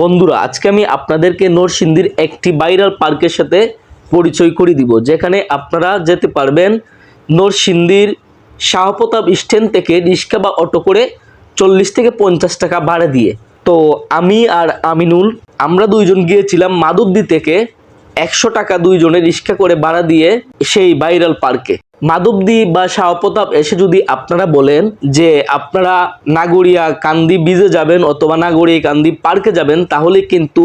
বন্ধুরা, আজকে আমি আপনাদেরকে নরসিংদীর একটি বাইরাল পার্কের সাথে পরিচয় করে দিব, যেখানে আপনারা যেতে পারবেন নরসিংদীর শাহপ্রতাপ স্ট্যান্ড থেকে রিক্সা বা অটো করে চল্লিশ থেকে পঞ্চাশ টাকা ভাড়া দিয়ে। তো আমি আর আমিনুল, আমরা দুইজন গিয়েছিলাম মাদুদ্দি থেকে একশো টাকা দুইজনে রিক্সা করে ভাড়া দিয়ে সেই বাইরাল পার্কে। মাধবদী বা শাহপ্রতাপ এসে যদি আপনারা বলেন যে আপনারা নাগরিয়া কান্দি বিজে যাবেন অথবা নাগরিয়া কান্দি পার্কে যাবেন, তাহলে কিন্তু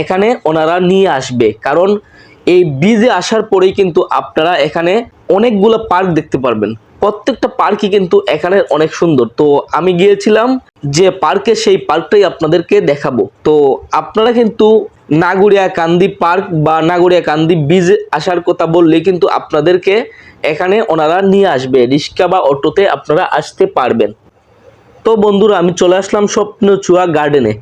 এখানে ওনারা নিয়ে আসবে। কারণ এই ব্রিজে আসার পরেই কিন্তু আপনারা এখানে অনেকগুলো পার্ক দেখতে পারবেন। প্রত্যেকটা পার্কই কিন্তু এখানে অনেক সুন্দর। তো আমি গিয়েছিলাম যে পার্কে সেই পার্কটাই আপনাদেরকে দেখাবো। তো আপনারা কিন্তু নাগুরিয়া কান্দি পার্ক বা নাগুরিয়া কান্দি ব্রিজ আসার কথা বললে কিন্তু আপনাদেরকে এখানে ওনারা নিয়ে আসবে। রিক্সা বা অটোতে আপনারা আসতে পারবেন। তো বন্ধুরা, আমি চলে আসলাম স্বপ্নচুয়া গার্ডেনে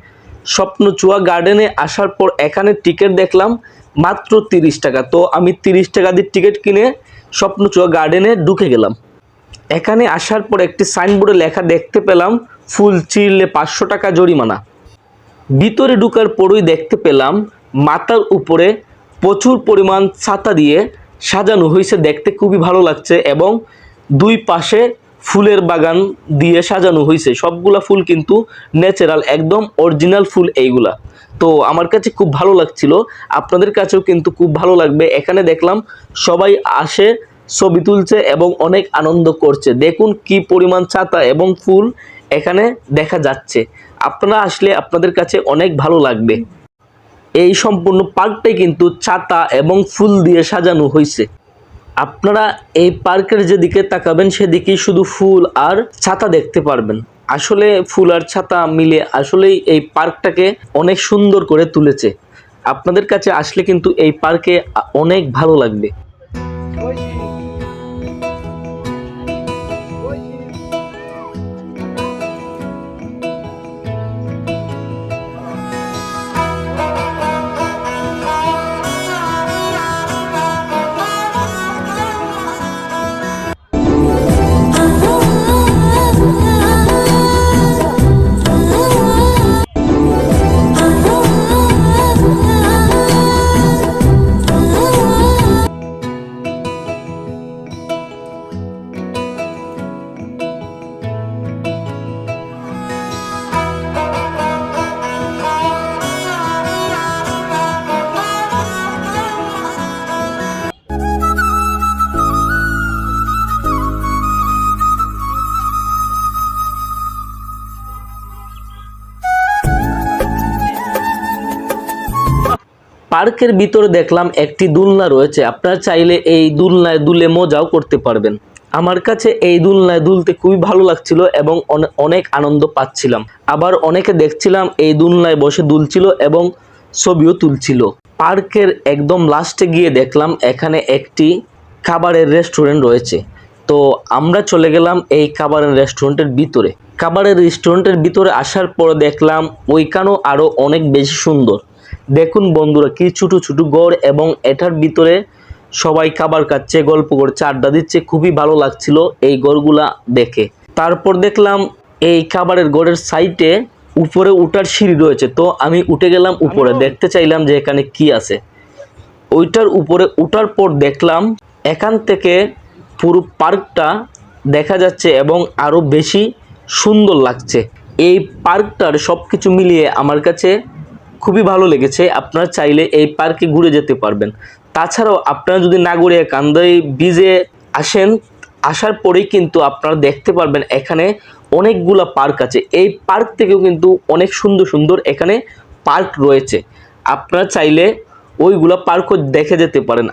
স্বপ্নচুয়া গার্ডেনে আসার পর এখানে টিকিট দেখলাম মাত্র তিরিশ টাকা। তো আমি তিরিশ টাকা দিয়ে টিকিট কিনে স্বপ্নচুয়া গার্ডেনে ঢুকে গেলাম। এখানে আসার পর একটি সাইনবোর্ডে লেখা দেখতে পেলাম, ফুল চিরলে পাঁচশো টাকা জরিমানা। ভিতরে ঢুকার পরই দেখতে পেলাম, মাথার উপরে প্রচুর পরিমাণ ছাতা দিয়ে সাজানো হয়েছে দেখতে খুবই ভালো লাগছে এবং দুই পাশে ফুলের বাগান দিয়ে সাজানো হয়েছে। সবগুলা ফুল কিন্তু ন্যাচারাল, একদম অরিজিনাল ফুল এইগুলা। তো আমার কাছে খুব ভালো লাগছিল, আপনাদের কাছেও কিন্তু খুব ভালো লাগবে। এখানে দেখলাম সবাই আসে, ছবি তুলছে এবং অনেক আনন্দ করছে। দেখুন কি পরিমাণ ছাতা এবং ফুল এখানে দেখা যাচ্ছে। আপনারা আসলে আপনাদের কাছে অনেক ভালো লাগবে। এই সম্পূর্ণ পার্কটাই কিন্তু ছাতা এবং ফুল দিয়ে সাজানো হয়েছে। আপনারা এই পার্কের যেদিকে তাকাবেন, সেদিকেই শুধু ফুল আর ছাতা দেখতে পারবেন। আসলে ফুল আর ছাতা মিলে আসলেই এই পার্কটাকে অনেক সুন্দর করে তুলেছে। আপনাদের কাছে আসলে কিন্তু এই পার্কে অনেক ভালো লাগবে। পার্কের ভিতরে দেখলাম একটি দুলনা রয়েছে। আপনারা চাইলে এই দুলনায় দুলে মজাও করতে পারবেন। আমার কাছে এই দুলনায় দুলতে খুবই ভালো লাগছিল এবং অনেক আনন্দ পাচ্ছিলাম। আবার অনেকে দেখছিলাম এই দুলনায় বসে দুলছিল এবং ছবিও তুলছিল। পার্কের একদম লাস্টে গিয়ে দেখলাম এখানে একটি খাবারের রেস্টুরেন্ট রয়েছে। তো আমরা চলে গেলাম এই খাবারের রেস্টুরেন্টের ভিতরে। খাবারের রেস্টুরেন্টের ভিতরে আসার পর দেখলাম ওইখানেও আরও অনেক বেশি সুন্দর। দেখুন বন্ধুরা কি ছোটো ছোটো গড় এবং এটার ভিতরে সবাই খাবার খাচ্ছে গল্প করছে আড্ডা দিচ্ছে খুবই ভালো লাগছিল এই গড়গুলা দেখে। তারপর দেখলাম এই খাবারের গড়ের সাইটে উপরে উঠার সিঁড়ি রয়েছে তো আমি উঠে গেলাম উপরে দেখতে চাইলাম যে এখানে কি আছে। ওইটার উপরে উঠার পর দেখলাম এখান থেকে পুরো পার্কটা দেখা যাচ্ছে এবং আরও বেশি সুন্দর লাগছে। এই পার্কটার সব কিছু মিলিয়ে আমার কাছে খুবই ভালো লেগেছে। আপনারা চাইলে এই পার্কে ঘুরে যেতে পারবেন। তাছাড়াও আপনারা যদি নাগরিয়া কান্দাই ব্রিজে আসেন, আসার পরেই কিন্তু আপনারা দেখতে পারবেন এখানে অনেকগুলা পার্ক আছে। এই পার্ক থেকেও কিন্তু অনেক সুন্দর সুন্দর এখানে পার্ক রয়েছে। আপনারা চাইলে ওইগুলা পার্কও দেখে যেতে পারেন।